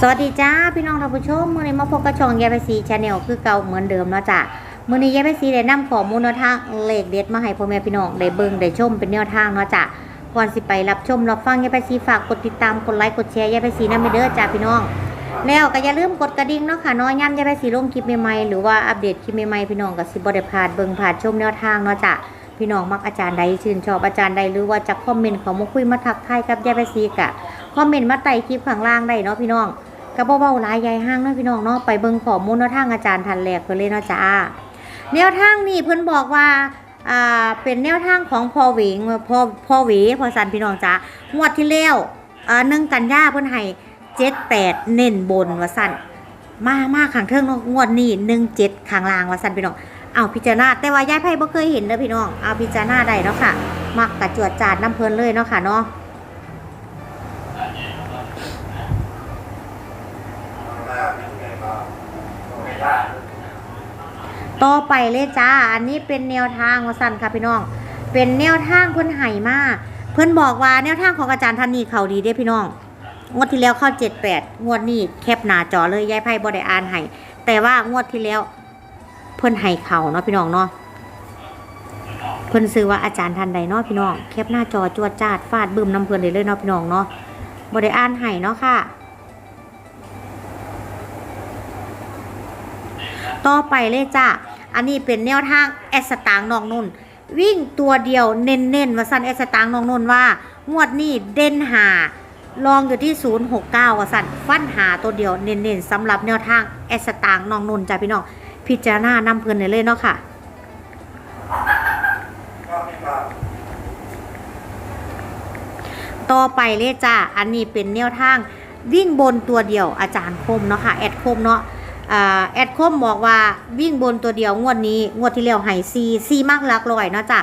สวัสดีจ้าพี่น้องท่านผู้ชมมื่อนี้มาพบกับช่องยายไปซีชาแนลคือเก่าเหมือนเดิมเนาะจ้ะมื่อนี้ยายไปซีได้นำข้อมูลแนวทางเลขเด็ดมาให้พ่อแม่พี่น้องได้เบิ่งได้ชมเป็นแนวทางเนาะจ้ะก่อนสิไปรับชมรับฟังยายไปซีฝากกดติดตามกดไลค์กดแชร์ยายไปซีนำไปเด้อจ้าพี่น้อง แล้วก็อย่าลืมกดกระดิ่งเนาะค่ะน้อยย่ำยายไปซีลงคลิปใหม่ๆหรือว่าอัปเดตคลิปใหม่ๆพี่น้องก็สิบ่ได้พลาดเบิ่งผ่านชมแนวทางเนาะจ้ะพี่น้องมักอาจารย์ใดชื่นชอบอาจารย์ใดหรือว่าจะคอมเมนต์ของมาคุยมาทักทายกับยายไปซีกะคอมเมนต์มาใต้คลิปข้างล่างได้เนาะพี่น้อง กระเป๋าลายใหญ่ห้างเนาะพี่น้องเนาะไปเบิ่งข้อมูลแนวทางอาจารย์ทันแรกเพิ่นเลยเนาะจ้าแนวทางนี่เพิ่นบอกว่าอ่าเป็นแนวทางของพ่อเหวงพ่อพ่อเหวพ่อสันพี่น้องจ้างวดที่แล้วอ่าหนึ่งกันยาเพิ่นให้เจ็ดแปดเน้นบนว่าสันมากมากข้างเทิงเนาะงวดนี้หนึ่งเจ็ดข้างลางว่าสันพี่น้องเอาพิจารณาแต่ว่ายายไพ่บ่เคยเห็นเด้อพี่น้องเอาพิจารณาได้เนาะค่ะ มักกระจวดจาดน้ำเพลินเลยเนาะค่ะเนาะ ต่อไปเลยจ้า อันนี้เป็นแนวทางวสันค่ะพี่น้อง เป็นแนวทางเพื่อนไห่มาเพื่อนบอกว่าแนวทางของอาจารย์ท่านนี้เขาดีเด้พี่น้อง งวดที่แล้วเข้าเจ็ดแปดงวดนี้แคบหน้าจอเลยยายไพ่บอได้อ่านให้แต่ว่างวดที่แล้ว เพื่อนไห่เขาเนาะพี่น้องเนาะ เพื่อนซื้อว่าอาจารย์ทันใดเนาะพี่น้อง แคบหน้าจอจวดจาดฟาดบึมน้ำเพื่อนเลยเลยเนาะพี่น้องเนาะบอได้อ่านให้เนาะค่ะ ต่อไปเลยจ้าอันนี้เป็นแนวทางแอสตางนองนุ่น วิ่งตัวเดียวเน้นๆว่าสันแอสตางนองนุ่นว่า งวดนี้เด่นหาลองอยู่ที่ 069ว่าสันฟันหาตัวเดียวเน้นๆสำหรับแนวทางแอสตางนองนุ่นจ้าพี่น้องพิจารณานำเพื่อนเลยเนาะค่ะต่อไปเลยจ้า อันนี้เป็นแนวทางวิ่งบนตัวเดียวอาจารย์คมเนาะค่ะ แอดคมเนาะ แอดคมบอกว่าวิ่งบนตัวเดียวงวดนี้ งวดที่แล้วไห้ซีซีมากลักร้อยเนาะจ้ะ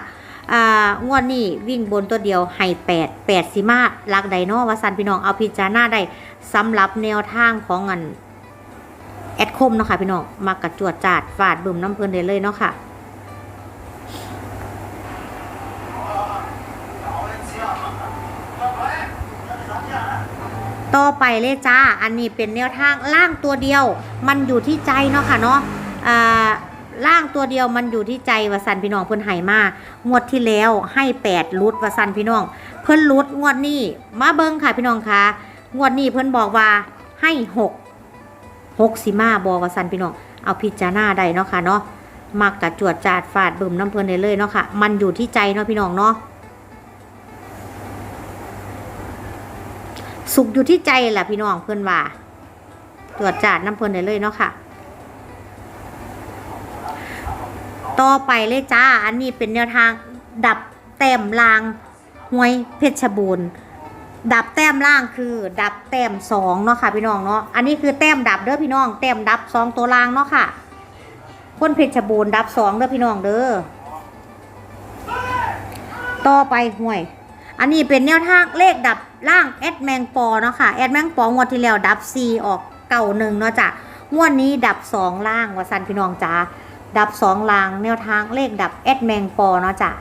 งวดนี้วิ่งบนตัวเดียวไห้แปดแปดซีมากลักไดเนาะว่าสันพี่น้องเอาพิจารณาได้สำหรับแนวทางของเงินแอดคมเนาะค่ะพี่น้องมากระจวดจาดฟาดบึมน้ำเพลินได้เลยเนาะค่ะ ต่อไปเลยจ้า อันนี้เป็นแนวทางล่างตัวเดียว มันอยู่ที่ใจเนาะค่ะเนาะอ่าล่างตัวเดียวมันอยู่ที่ใจวสันพี่น้องเพิ่นไห้มางวดที่แล้วให้แปดลุดวสันพี่น้อง เพิ่นลุดงวดนี้มาเบิ้งค่ะพี่น้องคะงวดนี้เพิ่นบอกว่าให้หกหกสิมาบอวสันพี่น้องเอาพิจารณาได้เนาะค่ะเนาะมักกะจวดจาดฟาดบึมน้ำเพิ่นได้เลยเนาะค่ะ มันอยู่ที่ใจเนาะพี่น้องเนาะ สุขอยู่ที่ใจแหละพี่น้องเพื่อนว่า ตรวจจาดน้ำเพื่อนได้เลยเนาะค่ะ ต่อไปเลยจ้า อันนี้เป็นแนวทางดับแต้มลางห้วยเพชรบูรณ์ดับแต้มล่างคือดับแต้มสองเนาะค่ะพี่น้องเนาะ อันนี้คือแต้มดับเด้อพี่น้อง แต้มดับสองตัวล่างเนาะค่ะ คนเพชรบูรณ์ดับสองเด้อพี่น้องเด้อ ต่อไปห้วย อันนี้เป็นแนวทางเลขดับล่างแอดแมงปอเนาะค่ะแอดแมงปองวดที่แล้วดับ 4 ออกเก่าหนึ่งเนาะจ้ะงวดนี้ดับ 2 ล่างวาสันพี่น้องจ้าดับ 2 ล่างแนวทางเลขดับแอดแมงปอเนาะจ้ะ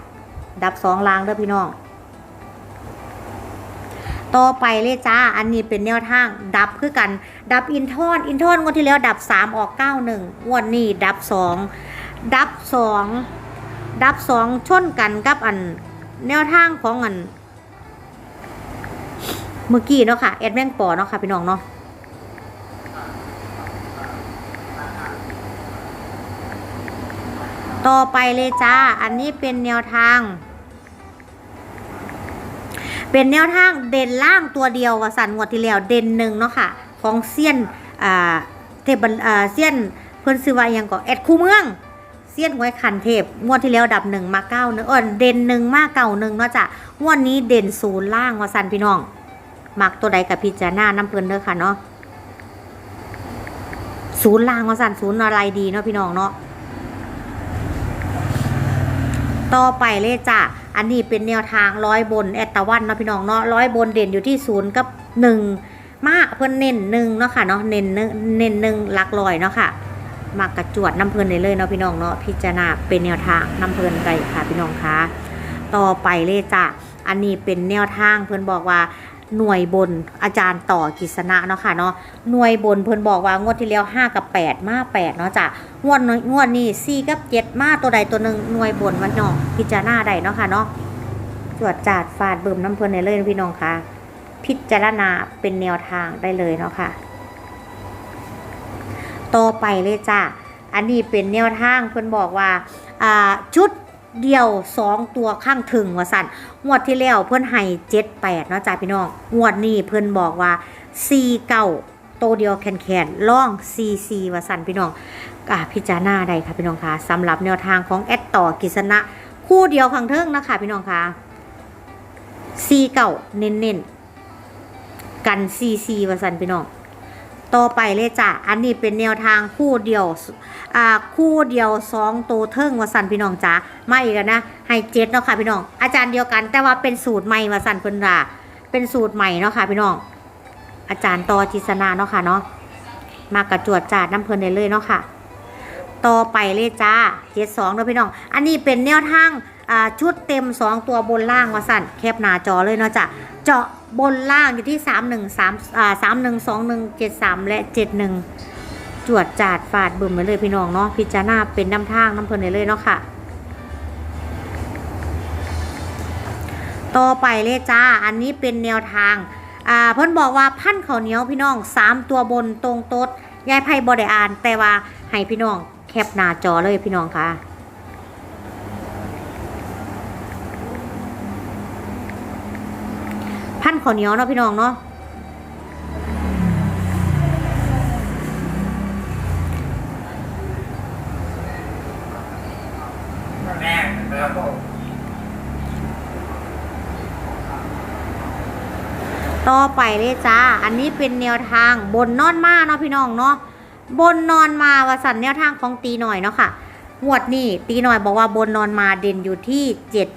ดับ 2 ล่างเด้อพี่น้องต่อไปเลยจ้า อันนี้เป็นแนวทาง ดับคือกัน ดับอินทอน อินทอนงวดที่แล้วดับ 3 ออก 91งวดนี้ดับ 2 ดับ 2 ดับ 2 ชนกันกับอัน แนวทางของอัน เมื่อกี้เนาะค่ะแอดแมงปอเนาะค่ะพี่น้องเนาะต่อไปเลยจ้า อันนี้เป็นแนวทาง เป็นแนวทางเด่นล่างตัวเดียววสันงวดที่แล้วเด่นหนึ่งเนาะค่ะ ของเซียนอ่าเทพบันอ่าเซียนเพิ่นซื้อว่าอิหยังก็แอดคูเมืองเซียนหวยขันเทพงวดที่แล้วดับหนึ่งมาเก้าเนื้ออ่อเด่นหนึ่งมาเก้าหนึ่งเนาะจ้ะงวดนี้เด่นศูนย์ล่างวสันพี่น้อง มักตัวใดกับพิจารณาน้ำเพลินเด้อค่ะเนาะศูนย์ล่างว่าสั่นศูนย์อะไรดีเนาะพี่น้องเนาะต่อไปเลยจ้ะ อันนี้เป็นแนวทางร้อยบนแอตตะวันเนาะพี่น้องเนาะร้อยบนเด่นอยู่ที่ศูนย์กับหนึ่งมาเพิ่นเน้นหนึ่งเนาะค่ะเนาะเน้นหนึ่งเน้นหนึ่งหลักลอยเนาะค่ะมักกระจวดน้ำเพลินเลยเนาะพี่น้องเนาะพิจารณาเป็นแนวทางน้ำเพลินไปค่ะพี่น้องคะต่อไปเลยจ้ะอันนี้เป็นแนวทางเพิ่นบอกว่า หน่วยบนอาจารย์ต่อกิษณะเนาะค่ะเนาะหน่วยบนเพิ่นบอกว่างวดที่แล้ว5กับ 8 มา8เนาะจ้ะงวดน้อยงวดนี้4กับ 7 มาตัวใดตัวหนึ่งหน่วยบนวันน้องพิจารณาได้เนาะค่ะเนาะตรวจจาดฟาดเบิ่มน้ำเพิ่นได้เลยพี่น้องค่ะ พิจารณาเป็นแนวทางได้เลยเนาะค่ะต่อไปเลยจ้าอันนี้เป็นแนวทางเพิ่นบอกว่าอ่าชุด เดียวสองตัวข้างถึงว่าสั่นงวดที่แล้วเพิ่อนให้เจ็ดแปดเนาะจ้าพี่น้องงวดนี้เพิ่อนบอกว่าสี่เก้าโตเดียวแขนแขนๆล่องซีซีว่าสั่นพี่น้องอ่าพิจารณาได้ค่ะพี่น้องคะสำหรับแนวทางของแอดต่อกิษณะคู่เดียวข้างเทิงนะคะพี่น้องคะซีเก่าเน้นๆกันซีซีว่าสั่นพี่น้อง ต่อไปเลยจ้ะ อันนี้เป็นแนวทางคู่เดียว อ่า คู่เดียวสองตัวเทิงวาสันพี่น้องจ้ามาอีกแล้วนะ ให้เจ็ดเนาะค่ะพี่น้อง อาจารย์เดียวกัน แต่ว่าเป็นสูตรใหม่วาสันเพิ่นว่าเป็นสูตรใหม่เนาะค่ะพี่น้อง อาจารย์ต่อจิสนาเนาะค่ะเนาะ มากระจวดจาดน้ำเพิ่นได้เลยเนาะค่ะ ต่อไปเลยจ้าเจ็ดสองเนาะพี่น้อง อันนี้เป็นแนวทาง อ่า ชุดเต็มสองตัวบนล่างวาสันแคบหน้าจอเลยเนาะจ้ะ เจาะ บนล่างอยู่ที่ 3 1 3อ่า3 1 2 1 7 3 และ 71 จวดจาดฟาดบึมไปเลยพี่น้องเนาะพิจารณาเป็นน้ำทางน้ำเพลินเลยเนาะค่ะ ต่อไปเลยจ้า อันนี้เป็นแนวทาง อ่าเพิ่นบอกว่าพันข้าวเหนียวพี่น้อง 3 ตัวบนตรงโต๊ดยายไพ่บอได้อ่าน แต่ว่าให้พี่น้องแคปหน้าจอเลยพี่น้องค่ะ นข้าวเหนียวเนาะพี่น้องเนาะต่อไปเลยจ้า อันนี้เป็นแนวทางบนนอนมาเนาะพี่น้องเนาะ บนนอนมาวาสันแนวทางของตีหน่อยเนาะค่ะ งวดนี้ตีหน่อยบอกว่าบนนอนมาเด่นอยู่ที่เจ็ด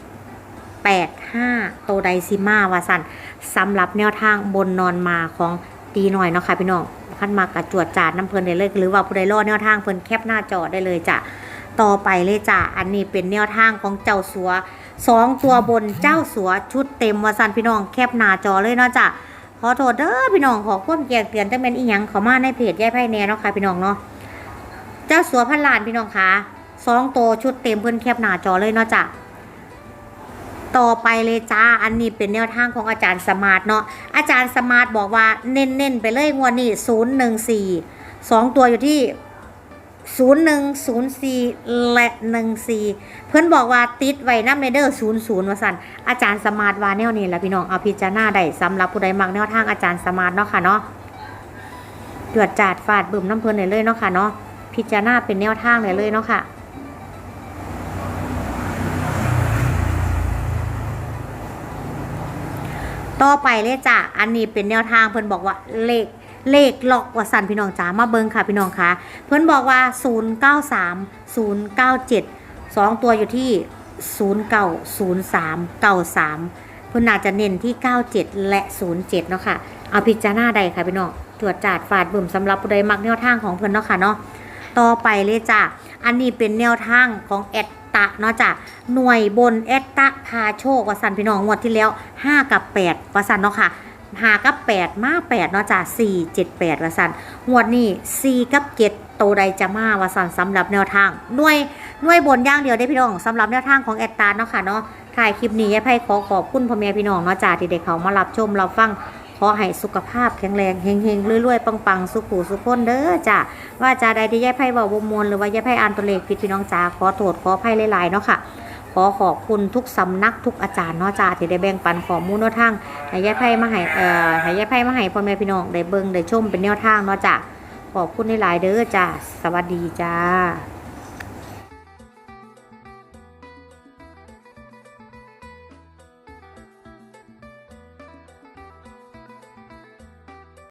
แปดห้าโตไดซิมาวาสันสำหรับแนวทางบนนอนมาของตีหน่อยเนาะค่ะพี่น้องขั้นมากระจวดจาดน้ำเพลินได้เลย หรือว่าผู้ใดรอดแนวทางเพลินแคปหน้าจอได้เลยจ้ะต่อไปเลยจ้ะอันนี้เป็นแนวทางของเจ้าสัวสองตัวบนเจ้าสัวชุดเต็มวาสันพี่น้องแคปหน้าจอเลยเนาะจ้ะขอโทษเด้อพี่น้องขอความแจ้งเตือนตั้งเป็นอีหยังเขามาในเพจยายไพ่แน่เนาะค่ะพี่น้องเนาะเจ้าสัวพันล้านพี่น้องคะสองตัวชุดเต็มเพิ่นแคบหน้าจอเลยเนาะจ้ะ ต่อไปเลยจ้า อันนี้เป็นแนวทางของอาจารย์สมาร์ทเนาะ อาจารย์สมาร์ทบอกว่าเน้นๆไปเลยงวดนี้ศูนย์หนึ่งสี่สองตัวอยู่ที่ศูนย์หนึ่งศูนย์สี่และหนึ่งสี่เพื่อนบอกว่าติดไว้น้ำในเดอร์ศูนย์ศูนย์ว่าสันอาจารย์สมาร์ทว่าแนวนี้แหละพี่น้องเอาพิจารณาได้สำหรับผู้ใดมักแนวทางอาจารย์สมาร์ทเนาะค่ะเนาะเดือดจาดฟาดบึมน้ำเพลินเลยเนาะค่ะเนาะพิจารณาเป็นแนวทางได้เลยเนาะค่ะ ต่อไปเลยจ้ะอันนี้เป็นแนวทางเพิ่นบอกว่าเลขเลขล็อกว่าสันพี่น้องจ๋ามาเบิงค่ะพี่น้องคะเพิ่นบอกว่า 093 097 2 ตัวอยู่ที่ 0903 93 เพิ่นน่าจจะเน้นที่ 97 และ 07 เนาะค่ะ เอาพิจารณาใดค่ะพี่น้องตรวจจาดฝาดบึมสำหรับผู้ใดมักแนวทางของเพิ่นเนาะค่ะเนาะต่อไปเลยจ้ะอันนี้เป็นแนวทางของแอด ตะเนาะจ้ะหน่วยบนแอดตะพาโชควสันพี่น้องงวดที่แล้ว 5 กับ8วสันเนาะค่ะ5กับ 8 มา 8 เนาะจ้ะ4 7 8วสันงวดนี้4กับ 7 โตใดจะมาวสันสำหรับแนวทางหน่วยหน่วยบนย่างเดียวได้พี่น้องสำหรับแนวทางของแอดตาเนาะค่ะเนาะถ่ายคลิปนี้ยายไพ่ขอขอบคุณพ่อแม่พี่น้องเนาะจ้ะที่ได้เขามารับชมรับฟัง ขอให้สุขภาพแข็งแรงเฮงๆรวยๆปังๆ สุขุสุขพ้นเด้อจ้ะว่าจาใดที่ยายไพ่เว้าบ่มวลหรือว่ายายไพ่อ่านตัวเลขผิดพี่น้องจ้าขอโทษขออภัยหลายๆเนาะค่ะขอขอบคุณทุกสำนักทุกอาจารย์เนาะจ้าที่ได้แบ่งปันข้อมูลแนวทางให้ยายไพ่มาให้เอ่อให้ยายไพ่มาให้พ่อแม่พี่น้องได้เบิ่งได้ชมเป็นแนวทางเนาะจ้าขอบคุณหลายๆเด้อจ้าสวัสดีจ้า